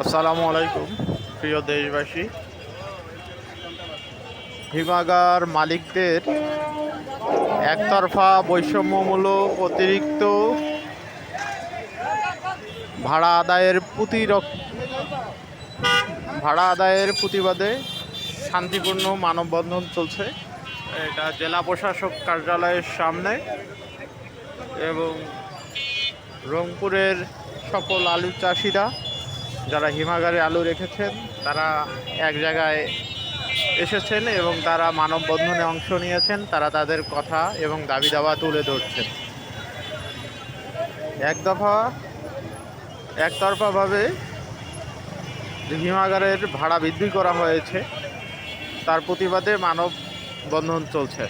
আসসালামু আলাইকুম, প্রিয় দেশবাসী। হিমাগার মালিকদের একতরফা বৈষম্যমূলক অতিরিক্ত ভাড়া আদায়ের প্রতি ভাড়া আদায়ের প্রতিবাদে শান্তিপূর্ণ মানববন্ধন চলছে। এটা জেলা প্রশাসক কার্যালয়ের সামনে এবং রংপুরের সকল আলু চাষিরা যারা হিমাগারে আলু রেখেছেন, তারা এক জায়গায় এসেছেন এবং তারা মানববন্ধনে অংশ নিয়েছেন, তারা তাদের কথা এবং দাবি দাওয়া তুলে ধরছেন। এক দফা, একতরফাভাবে হিমাগারের ভাড়া বৃদ্ধি করা হয়েছে। তার প্রতিবাদে মানববন্ধন চলছে।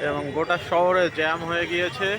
এবং গোটা শহরে জ্যাম হয়ে গিয়েছে।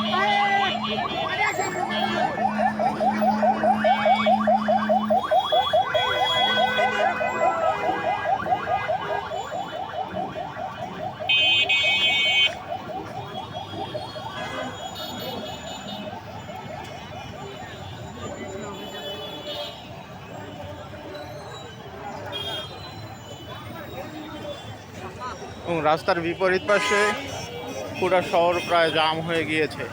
এবং রাস্তার বিপরীত পাশে পুরো শহর প্রায় জাম হয়ে গিয়েছে।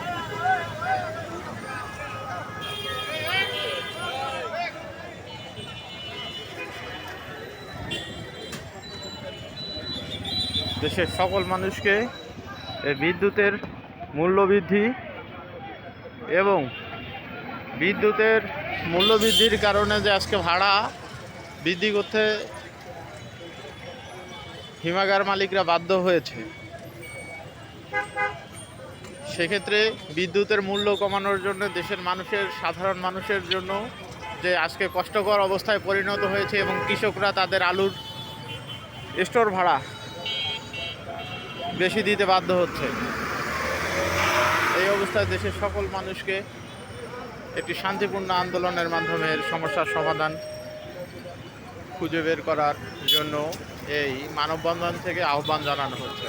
দেশের সকল মানুষকে এই বিদ্যুতের মূল্যবৃদ্ধি এবং বিদ্যুতের মূল্যবৃদ্ধির কারণে যে আজকে ভাড়া বৃদ্ধি করতে হিমাগার মালিকরা বাধ্য হয়েছে। সেক্ষেত্রে বিদ্যুতের মূল্য কমানোর জন্য দেশের মানুষের, সাধারণ মানুষের জন্য যে আজকে কষ্টকর অবস্থায় পরিণত হয়েছে এবং কৃষকরা তাদের আলুর স্টোর ভাড়া বেশি দিতে বাধ্য হচ্ছে। এই অবস্থায় দেশের সকল মানুষকে একটি শান্তিপূর্ণ আন্দোলনের মাধ্যমে সমস্যার সমাধান খুঁজে বের করার জন্য এই মানববন্ধন থেকে আহ্বান জানানো হচ্ছে।